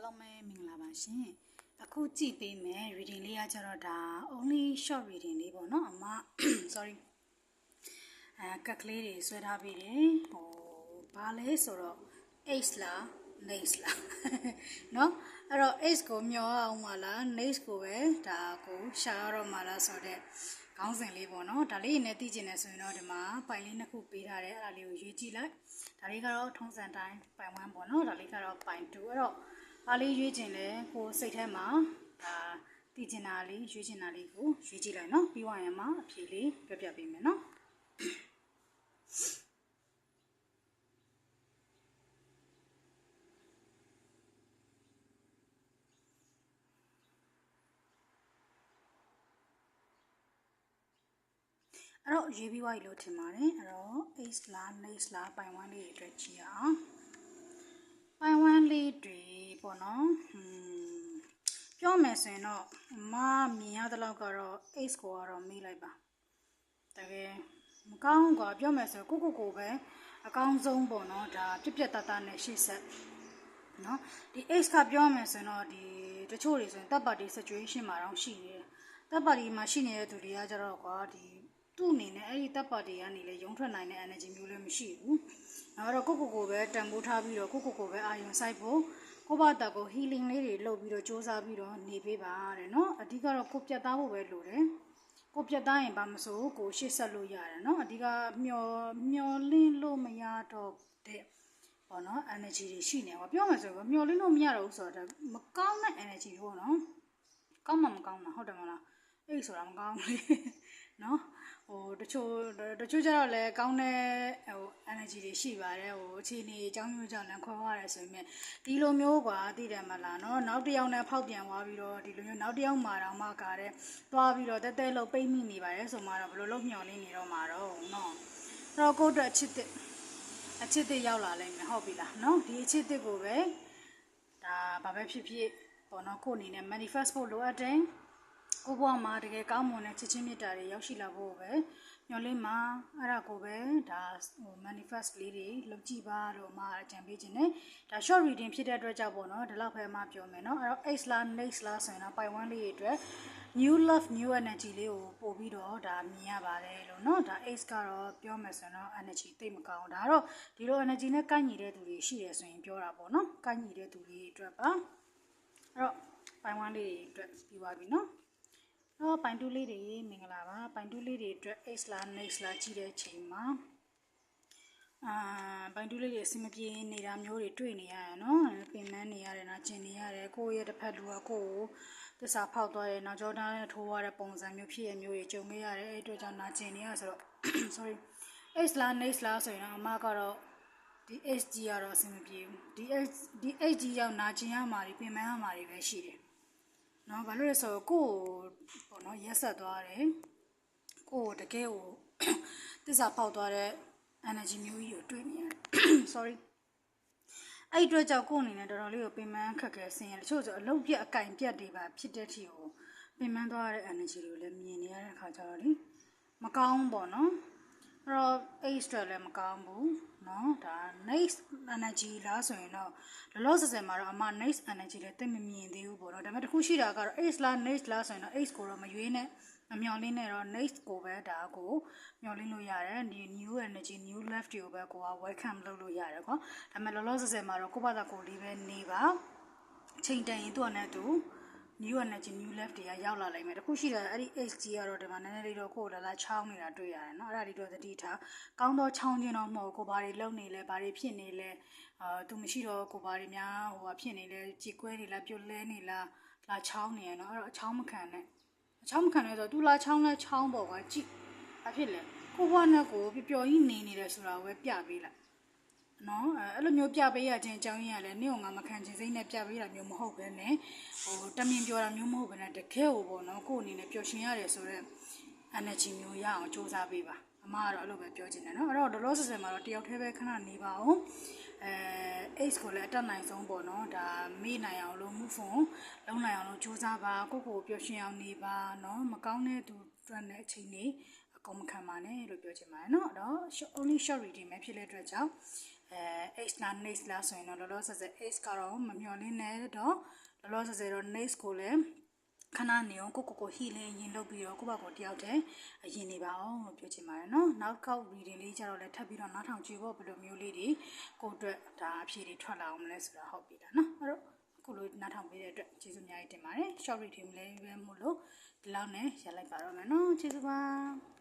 အားလုံးပဲမင်္ဂလာပါရှင်အခုကြည့်ပေးမယ် reading လေးကကျတော့ဒါ only short reading လေးပေါ့နော်အမ sorry အဲကက်ကလေးတွေဆွဲထားပြီးတယ်ဟိုဘာလဲဆိုတော့ ace လား nace လား เนาะအဲ့တော့ ace ကိုမျောအောင်မလား nace ကိုပဲဒါကိုရှာရတော့မလားဆိုတော့ခေါင်းစဉ်လေးပေါ့နော်ဒါလေးနဲ့သိကျင်နေဆိုရင်တော့ဒီမှာပိုင်လေးနှစ်ခုပေးထားတယ်အဲ့ဒါလေးကိုရွေးကြည့်လိုက်ဒါလေးကတော့ထုံးစံတိုင်းပိုင်1ပေါ့နော်ဒါလေးကတော့ပိုင်2အဲ့တော့ အားလေးရွေးကျင်လဲကိုစိတ်ထဲမှာဒါသိကျင်တာလေးရွေးကျင်တာလေးကိုရွေးကြည့်လိုက်နော်ပြီးွားရင်မှအဖြေလေးပြပြပေးမယ်နော်အဲ့တော့ရေးပြီးွားပြီလို့ထင်ပါတယ်အဲ့တော့ ace လား nace လားပိုင်1လေးတွေအတွက်ကြည့်ရအောင်ပိုင်1လေးတွေ ပေါ့နော်ဟွန်းပြောမယ်ဆိုရင်တော့မမြင်ရတဲ့လောက်ကတော့ ace ကိုကတော့မေးလိုက်ပါတကယ်မကောင်းกว่าပြောမယ်ဆိုရင်ကိုကိုကိုပဲအကောင်းဆုံးပေါ့နော်ဒါပြက်ပြက်တတနဲ့ရှေ့ဆက်နော်ဒီ ace ကပြောမယ်ဆိုရင်တော့ဒီတချို့တွေဆိုရင်တပ်ပါတီ situation မှာတော့ရှိနေတယ်တပ်ပါတီမှာရှိနေတဲ့သူတွေကကြတော့ကွာဒီသူ့အနေနဲ့အဲ့ဒီတပ်ပါတီကနေလေရုံထွက်နိုင်တဲ့ energy မျိုးလည်းမရှိဘူး။နောက်တော့ကိုကိုကိုပဲတန်ဖိုးထားပြီးတော့ကိုကိုကိုပဲအာရုံစိုက်ဖို့ ကိုဘတာကို healing လေးတွေလုပ်ပြီးတော့စ조사ပြီးတော့နေပေးပါတဲ့နော်။အဓိကတော့ကိုပြတ်သားဖို့ပဲလိုတယ်။ကိုပြတ်သားရင်ဘာမဆိုကိုရှေ့ဆက်လို့ရတယ်နော်။အဓိကမျောမျောလင်းလို့မရတော့တဲ့ပေါ့နော် energy တွေရှိနေပါပြောမှဆိုတော့မျောလင်းလို့မရတော့ဘူးဆိုတော့မကောင်းတဲ့ energy ပေါ့နော်။ကောင်းမှမကောင်းတာဟုတ်တယ်မလား။အဲ့ဆိုတာမကောင်းဘူးလေ။နော် ဟိုတချို့တချို့ကျတော့လည်းကောင်းတဲ့ဟို energy တွေရှိပါတယ်ဟိုအခြေအနေအကြောင်းမျိုးကြောင့်လည်းခေါ်ရတယ်ဆိုပေမဲ့ဒီလိုမျိုးကွာသိတယ်မလားနော်နောက်တစ်ယောက်နဲ့ဖောက်ပြန်သွားပြီးတော့ဒီလိုမျိုးနောက်တစ်ယောက်မှာတော့မှကာတဲ့သွားပြီးတော့တဲတဲလို့ပိတ်မိနေပါတယ်ဆိုမှတော့ဘယ်လိုလုပ်မျှော်လင့်နေတော့မှာတော့နော်အဲ့တော့ကိုယ့်အတွက်အချစ်တဲ့အချစ်တဲ့ရောက်လာလိမ့်မယ်ဟုတ်ပြီလားနော်ဒီအချစ်တဲ့ကိုပဲဒါဘာပဲဖြစ်ဖြစ်ပေါ့နော်ကိုယ့်အနေနဲ့ manifest ဖို့လိုအပ်တယ် ကိုဘွားမှာတကယ်ကောင်းမွန်တဲ့ချစ်ချင်းမြတ်တာတွေရောက်ရှိလာဖို့ပဲညော်လေးမှာအဲ့ဒါကိုပဲဒါဟို manifest လေးတွေလုပ်ကြည့်ပါတော့မှအကြံပေးခြင်းနဲ့ဒါ short reading ဖြစ်တဲ့အတွက်ကြောင့်ပေါ့နော်ဒီလောက်ပဲမှပြောမယ်နော်အဲ့တော့ ace လား next လားဆိုရင်တော့ pai 1လေးတွေအတွက် new love new energy လေးကိုပို့ပြီးတော့ဒါမြင်ရပါတယ်လို့နော်ဒါ ace ကတော့ပြောမယ်ဆိုရင်တော့ energy သိပ်မကောင်းဒါတော့ဒီလို energy နဲ့ကိုက်ညီတဲ့သူတွေရှိတယ်ဆိုရင်ပြောတာပေါ့နော်ကိုက်ညီတဲ့သူတွေအတွက်ပါအဲ့တော့ pai 1လေးတွေအတွက်ပြီးပါပြီနော် တော့ပိုင်တူးလေးတွေမင်္ဂလာပါပိုင်တူးလေးတွေအတွက် ace လား next လားကြည့်တဲ့ချိန်မှာအာပိုင်တူးလေးတွေအဆင်မပြေနေတာမျိုးတွေတွေ့နေရရနော်ပင်မနေရတယ်နော်ကျင်နေရတယ်ကိုယ့်ရဲ့တစ်ဖက်လူကကိုယ့်ကိုသစ္စာဖောက်သွားတယ်နောက်ကြောသားနဲ့ထိုးရတဲ့ပုံစံမျိုးဖြစ်ရမျိုးတွေကြုံခဲ့ရတယ်အဲ့အတွက်ကြောင့်နာကျင်နေရဆိုတော့ sorry ace လား next လားဆိုရင်တော့အမကတော့ဒီ HG ကတော့အဆင်မပြေဘူးဒီ H ဒီ HG ရောက်နာကျင်ရမှာတွေပင်မရမှာတွေပဲရှိတယ် နော်ဘာလို့လဲဆိုတော့ကိုယ်ပေါ့နော်ရက်ဆက်သွားတယ်ကိုယ်တကယ်ကိုသစ္စာပေါက်သွားတဲ့ energy မျိုးကြီးကိုတွေ့နေရတယ် sorry အဲ့အတွက်ကြောင့်ကိုယ်အနေနဲ့တော်တော်လေးကိုပင်ပန်းခက်ခဲဆင်းရဲတချို့ဆိုအလုတ်ပြက်အကင်ပြက်တွေပါဖြစ်တဲ့ထီကိုပင်ပန်းသွားတဲ့ energy တွေကိုလည်းမြင်နေရတဲ့အခါကျတော့လေမကောင်းပေါ့နော် အဲ့တော့ age တွေလည်းမကောင်းဘူးเนาะဒါ next energy လားဆိုရင်တော့လောလောဆယ်ဆယ်မှာတော့အမ next energy လည်းတိတ်မမြင်သေးဘူးပေါ့နော်ဒါပေမဲ့တခုရှိတာကတော့ age လား next လားဆိုရင်တော့ age ကိုတော့မရွေးနဲ့မမျော်လင့်နဲ့တော့ next ကိုပဲဒါကိုမျော်လင့်လို့ရတယ်ဒီ new energy new left တွေကိုပဲကိုက welcome လုပ်လို့ရတယ်ကွာဒါပေမဲ့လောလောဆယ်ဆယ်မှာတော့ကိုယ့်ဘာသာကိုယ်လေးပဲနေပါချိန်တန်ရင်သူ့အနေနဲ့သူ new energy new left တွေကရောက်လာနိုင်မယ်တခုရှိတာအဲ့ဒီ HG ကတော့ဒီမှာနည်းနည်းလေးတော့ကိုယ်လာလာချောင်းနေတာတွေ့ရတယ်เนาะအဲ့ဒါလေးတော့သတိထားကောင်းတော့ချောင်းခြင်းတော့မဟုတ်ကိုဘာတွေလုပ်နေလဲဘာတွေဖြစ်နေလဲအာသူမရှိတော့ကိုဘာတွေများဟိုဟာဖြစ်နေလဲကြည်ကွဲနေလားပြုတ်လဲနေလားလာချောင်းနေရเนาะအဲ့တော့အချောင်းမခံနဲ့အချောင်းမခံလဲဆိုတော့သူလာချောင်းလဲချောင်းပေါ့ကွာကြည့်အဖြစ်လဲကိုဘွားနဲ့ကိုပျော်ပျော်ကြီးနေနေတယ်ဆိုတာကိုပဲပြပေးလိုက် နော်အဲ့လိုမျိုးပြပေးရခြင်းအကြောင်းရင်းကလည်းနင့်ကငါမခံချင်စိတ်နဲ့ပြပေးတာမျိုးမဟုတ်ပဲနဲ့ဟိုတမင်ပြောတာမျိုးမဟုတ်ပဲနဲ့တကယ်ကိုပေါ့နော်ကို့အနေနဲ့ပျော်ရှင်ရတယ်ဆိုတော့ energy မျိုးရအောင်စူးစမ်းပေးပါအမကတော့အဲ့လိုပဲပြောချင်တယ်နော်အဲ့တော့ dollar ဆယ်ဆယ်မှာတော့တယောက်တည်းပဲခဏနေပါအောင်အဲ ace ကိုလည်းအတက်နိုင်ဆုံးပေါ့နော်ဒါမေ့နိုင်အောင်လို့ move on လုံးနိုင်အောင်လို့စူးစမ်းပါကိုကိုပျော်ရှင်အောင်နေပါနော်မကောင်းတဲ့သူတွန်းတဲ့အချိန်နေအကုန်မခံပါနဲ့လို့ပြောချင်ပါတယ်နော်အဲ့တော့ only short reading ပဲဖြစ်တဲ့အတွက်ကြောင့် အဲ H လား next လားဆိုရင်တော့လောလောဆယ်ဆယ် H ကတော့မမျော်လင့်နဲ့တော့လောလောဆယ်ဆယ်တော့ next ကိုလည်းခဏနေအောင်ကိုကိုကိုဟီလင်းရင်လုပ်ပြီးတော့ကိုယ့်ဘက်ကိုတယောက်တည်းအရင်နေပါအောင်လို့ပြောချင်ပါတယ်နော်နောက်ခေါက် reading လေးကြတော့လည်းထပ်ပြီးတော့နောက်ထောင်ကြည့်ဖို့ဘယ်လိုမျိုးလေးတွေကိုယ့်အတွက်ဒါအဖြေတွေထွက်လာအောင်မလဲဆိုတာဟုတ်ပြီလားနော်အဲ့တော့အခုလိုနောက်ထောင်ပေးတဲ့အတွက်ကျေးဇူးအများကြီးတင်ပါတယ် short reading လေးပဲမို့လို့ဒီလောက်နဲ့ရလိုက်ပါတော့မယ်နော်ကျေးဇူးပါ